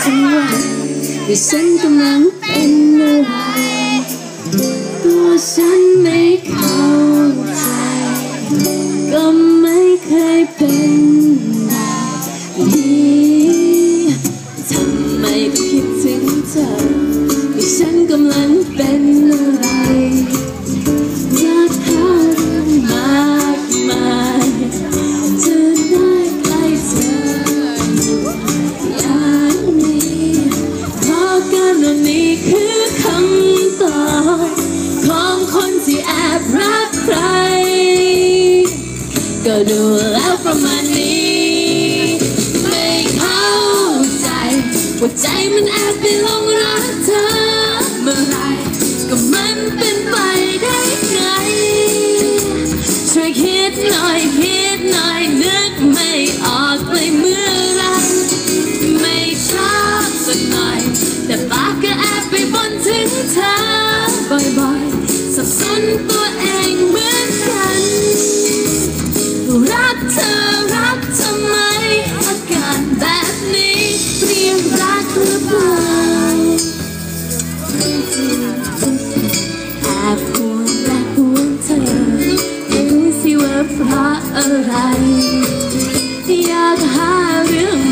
ทั้งวันว่าฉันกำลังเป็นอะไรตัวฉันไม่เข้าใจก็ไม่เคยเป็นแบบนี้ทำไมคิดถึงเธอว่าฉันกำลังเป็น คือคำตอบของคนที่แอบรักใคร ก็ดูแล้วประมาณนี้ ไม่เข้าใจว่าใจมันแอบไปลงรักเธอเมื่อไรก็มันเป็นไปได้ไงช่วยคิดหน่อยคิดหน่อยนึกไม่อ ถึงเธอบ่อยๆ สับสนตัวเองเหมือนกัน รักเธอรักทำไม อาการแบบนี้เรียกรักหรือเปล่าแอบห่วงและห่วงเธอไม่รู้สิว่าเพราะอะไร อยากหาเรื่อง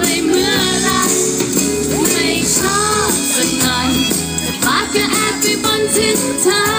happy once in time.